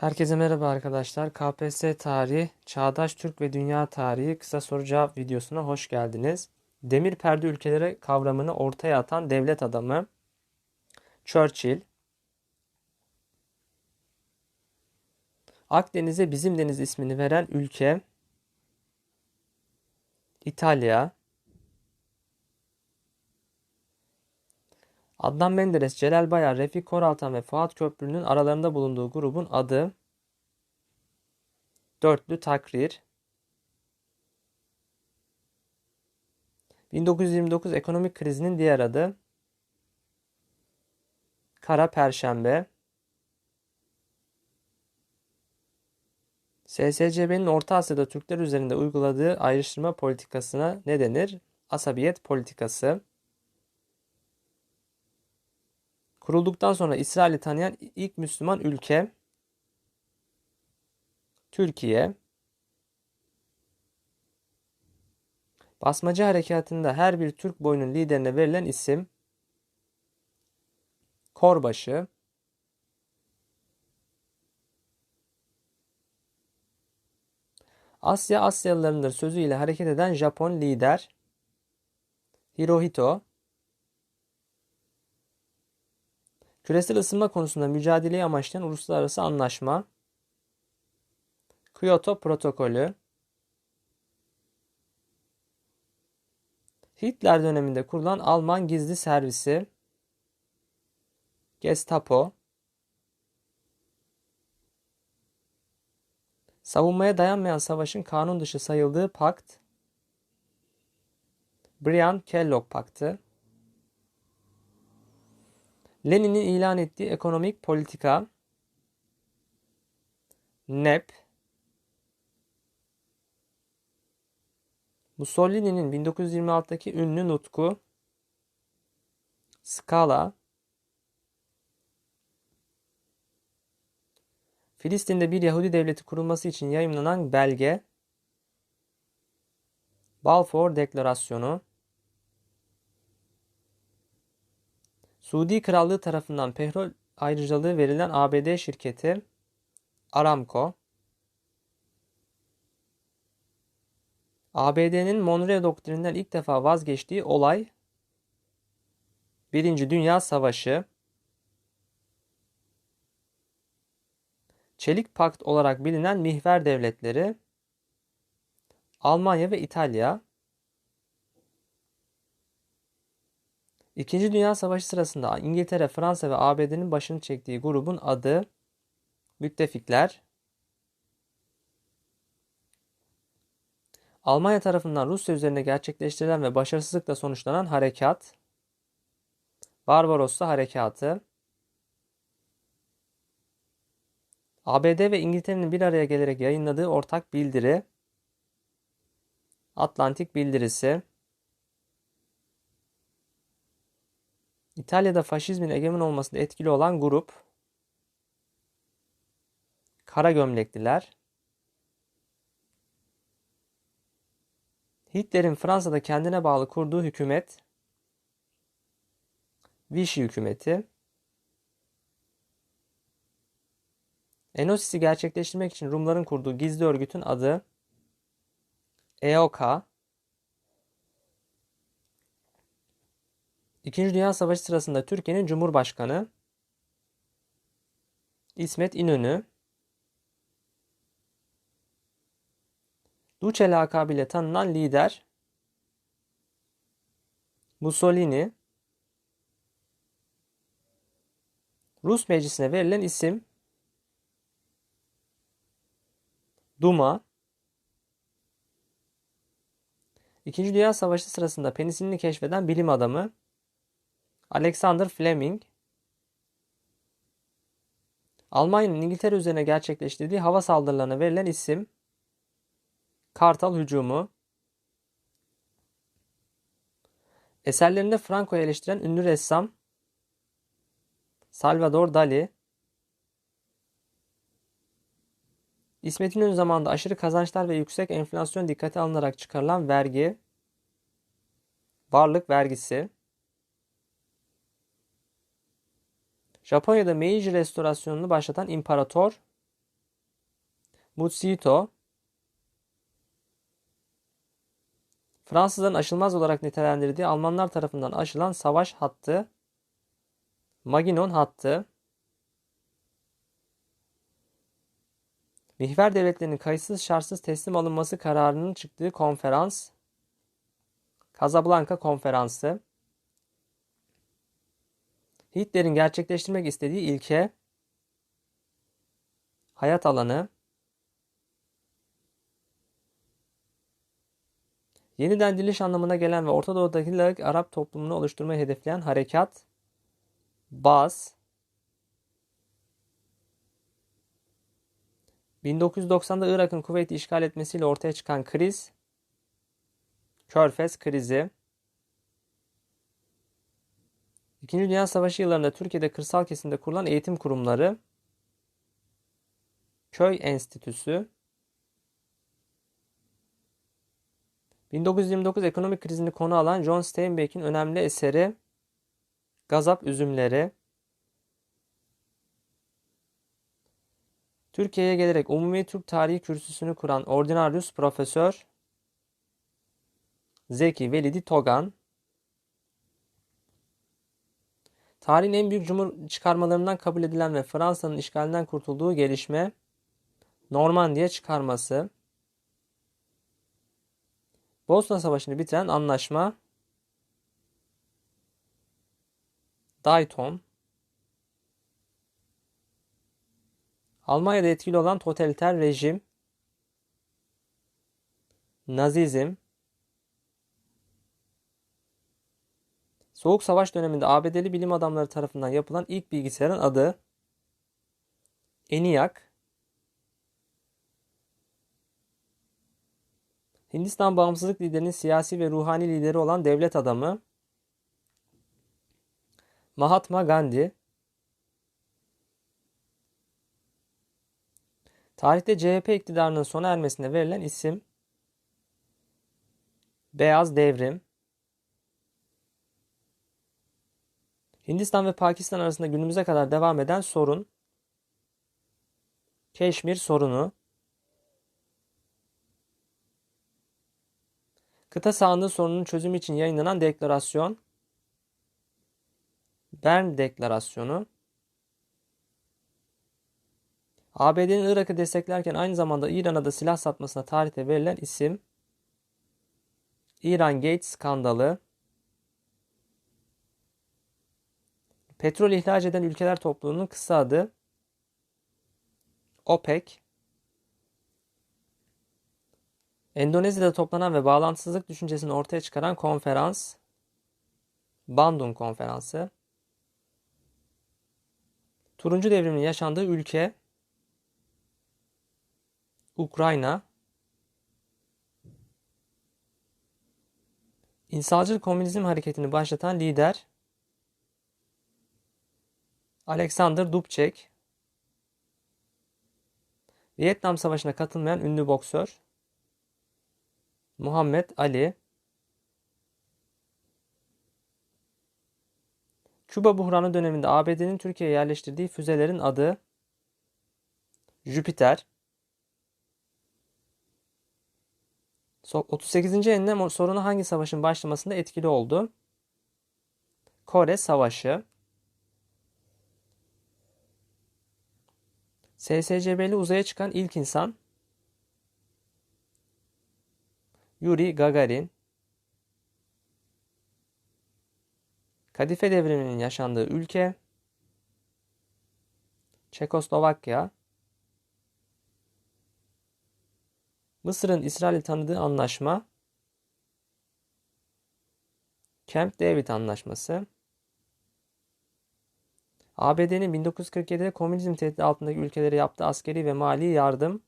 Herkese merhaba arkadaşlar. KPSS tarihi, Çağdaş Türk ve Dünya tarihi kısa soru cevap videosuna hoş geldiniz. Demir perde ülkeleri kavramını ortaya atan devlet adamı Churchill. Akdeniz'e bizim deniz ismini veren ülke İtalya. Adnan Menderes, Celal Bayar, Refik Koraltan ve Fuat Köprülü'nün aralarında bulunduğu grubun adı Dörtlü Takrir. 1929 ekonomik krizinin diğer adı Kara Perşembe. SSCB'nin Orta Asya'da Türkler üzerinde uyguladığı ayrıştırma politikasına ne denir? Asabiyet politikası. Kurulduktan sonra İsrail'i tanıyan ilk Müslüman ülke Türkiye. Basmacı harekatında her bir Türk boyunun liderine verilen isim Korbaşı. Asya Asyalılarındır sözüyle hareket eden Japon lider Hirohito. Küresel ısınma konusunda mücadeleyi amaçlayan uluslararası anlaşma Kyoto Protokolü Hitler döneminde kurulan Alman gizli servisi Gestapo Savunmaya dayanmayan savaşın kanun dışı sayıldığı pakt Briand-Kellogg Paktı Lenin'in ilan ettiği ekonomik politika NEP Mussolini'nin 1926'daki ünlü nutku Scala Filistin'de bir Yahudi devleti kurulması için yayımlanan belge Balfour Deklarasyonu Suudi Krallığı tarafından petrol ayrıcalığı verilen ABD şirketi Aramco ABD'nin Monroe doktrininden ilk defa vazgeçtiği olay Birinci Dünya Savaşı. Çelik Pakt olarak bilinen mihver devletleri Almanya ve İtalya İkinci Dünya Savaşı sırasında İngiltere, Fransa ve ABD'nin başını çektiği grubun adı Müttefikler. Almanya tarafından Rusya üzerine gerçekleştirilen ve başarısızlıkla sonuçlanan harekat. Barbarossa Harekatı. ABD ve İngiltere'nin bir araya gelerek yayınladığı ortak bildiri. Atlantik Bildirisi İtalya'da faşizmin egemen olmasında etkili olan grup Kara Gömlekliler Hitler'in Fransa'da kendine bağlı kurduğu hükümet Vichy hükümeti Enosis'i gerçekleştirmek için Rumların kurduğu gizli örgütün adı EOK İkinci Dünya Savaşı sırasında Türkiye'nin Cumhurbaşkanı İsmet İnönü Duce lakabıyla tanınan lider Mussolini Rus meclisine verilen isim Duma. İkinci Dünya Savaşı sırasında penisilini keşfeden bilim adamı Alexander Fleming. Almanya'nın İngiltere üzerine gerçekleştirdiği hava saldırılarına verilen isim. Kartal Hücumu. Eserlerinde Franco'yu eleştiren ünlü ressam. Salvador Dali. İsmet İnönü zamanında aşırı kazançlar ve yüksek enflasyon dikkate alınarak çıkarılan vergi. Varlık vergisi Japonya'da Meiji restorasyonunu başlatan imparator Mutsito, Fransızların aşılmaz olarak nitelendirdiği Almanlar tarafından aşılan savaş hattı, Maginot hattı, Mihver devletlerinin kayıtsız şartsız teslim alınması kararının çıktığı konferans, Casablanca Konferansı, Hitler'in gerçekleştirmek istediği ilke, hayat alanı, yeniden diliş anlamına gelen ve Orta Doğu'daki Arap toplumunu oluşturmayı hedefleyen harekat, Baz, 1990'da Irak'ın Kuveyt'i işgal etmesiyle ortaya çıkan kriz, Körfez krizi, İkinci Dünya Savaşı yıllarında Türkiye'de kırsal kesimde kurulan eğitim kurumları, Köy Enstitüsü, 1929 ekonomik krizini konu alan John Steinbeck'in önemli eseri Gazap Üzümleri, Türkiye'ye gelerek Umumi Türk Tarihi Kürsüsü'nü kuran Ordinarius Profesör Zeki Velidi Togan, tarihin en büyük cumhur çıkarmalarından kabul edilen ve Fransa'nın işgalinden kurtulduğu gelişme, Normandiya çıkarması, Bosna Savaşı'nı bitiren anlaşma, Dayton, Almanya'da etkili olan totaliter rejim, Nazizm, Soğuk Savaş döneminde ABD'li bilim adamları tarafından yapılan ilk bilgisayarın adı ENIAC, Hindistan bağımsızlık liderinin siyasi ve ruhani lideri olan devlet adamı Mahatma Gandhi, Tarihte CHP iktidarının sona ermesine verilen isim Beyaz Devrim. Hindistan ve Pakistan arasında günümüze kadar devam eden sorun Keşmir sorunu. Kıta sahanlığı sorununun çözümü için yayınlanan deklarasyon Bern Deklarasyonu. ABD'nin Irak'ı desteklerken aynı zamanda İran'a da silah satmasına tarihte verilen isim İran Gate skandalı. Petrol ihraç eden ülkeler topluluğunun kısa adı OPEC. Endonezya'da toplanan ve bağlantısızlık düşüncesini ortaya çıkaran konferans Bandung Konferansı. Turuncu devrimin yaşandığı ülke Ukrayna İnsalcıl komünizm hareketini başlatan lider Alexander Dubček Vietnam Savaşı'na katılmayan ünlü boksör Muhammed Ali Küba buhranı döneminde ABD'nin Türkiye'ye yerleştirdiği füzelerin adı Jüpiter 38. enlem sorunu hangi savaşın başlamasında etkili oldu? Kore Savaşı. SSCB'li uzaya çıkan ilk insan Yuri Gagarin. Kadife devriminin yaşandığı ülke Çekoslovakya. Mısır'ın İsrail'i tanıdığı anlaşma Camp David Anlaşması ABD'nin 1947'de komünizm tehdidi altındaki ülkelere yaptığı askeri ve mali yardım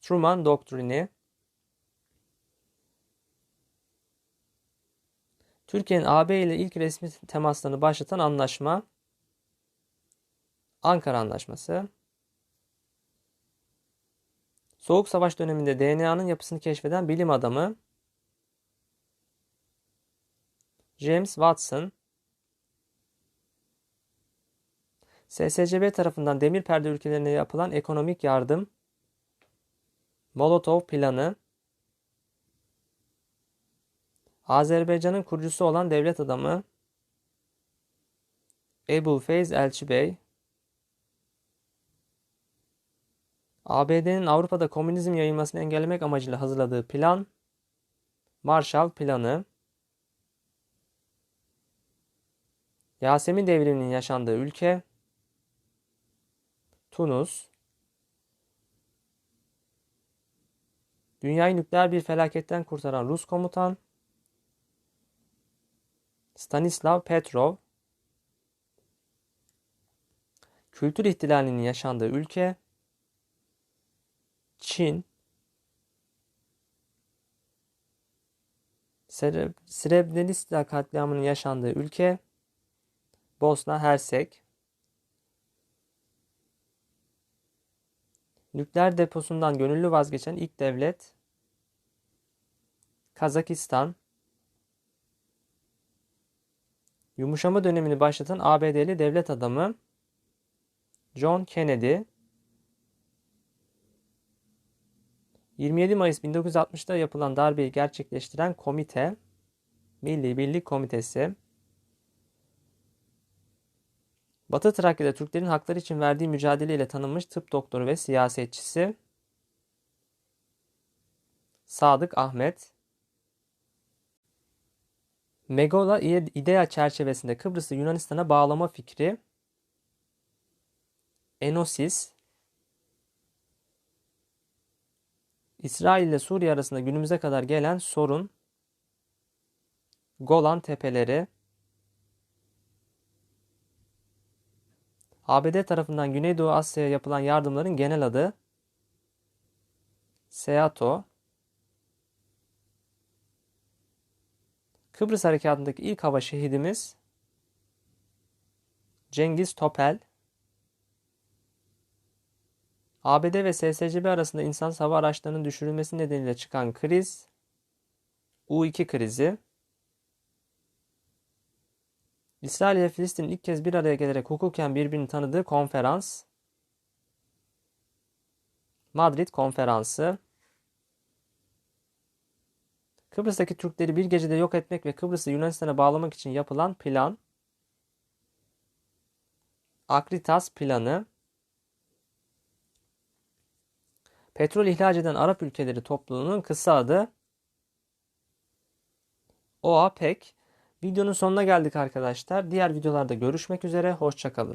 Truman Doktrini Türkiye'nin AB ile ilk resmi temaslarını başlatan anlaşma Ankara Anlaşması. Soğuk Savaş döneminde DNA'nın yapısını keşfeden bilim adamı James Watson SSCB tarafından demir perde ülkelerine yapılan ekonomik yardım Molotov planı. Azerbaycan'ın kurucusu olan devlet adamı Ebu Feyz Elçi Bey. ABD'nin Avrupa'da komünizm yayılmasını engellemek amacıyla hazırladığı plan Marshall Planı. Yasemin devriminin yaşandığı ülke Tunus. Dünyayı nükleer bir felaketten kurtaran Rus komutan Stanislav Petrov. Kültür ihtilalinin yaşandığı ülke Çin. Sre- Srebrenica katliamının yaşandığı ülke Bosna Hersek. Nükleer deposundan gönüllü vazgeçen ilk devlet Kazakistan. Yumuşama dönemini başlatan ABD'li devlet adamı John Kennedy. 27 Mayıs 1960'da yapılan darbeyi gerçekleştiren komite Milli Birlik Komitesi. Batı Trakya'da Türklerin hakları için verdiği mücadeleyle tanınmış tıp doktoru ve siyasetçisi Sadık Ahmet. Megola İdea çerçevesinde Kıbrıs'ı Yunanistan'a bağlama fikri Enosis İsrail ile Suriye arasında günümüze kadar gelen sorun Golan Tepeleri ABD tarafından Güneydoğu Asya'ya yapılan yardımların genel adı SEATO. Kıbrıs Harekatı'ndaki ilk hava şehidimiz Cengiz Topel. ABD ve SSCB arasında insan hava araçlarının düşürülmesi nedeniyle çıkan kriz U-2 krizi İsrail ile Filistin ilk kez bir araya gelerek hukuken birbirini tanıdığı konferans Madrid Konferansı. Kıbrıs'taki Türkleri bir gecede yok etmek ve Kıbrıs'ı Yunanistan'a bağlamak için yapılan plan. Akritas Planı. Petrol ihraç eden Arap ülkeleri topluluğunun kısa adı OAPEC. Videonun sonuna geldik arkadaşlar. Diğer videolarda görüşmek üzere. Hoşçakalın.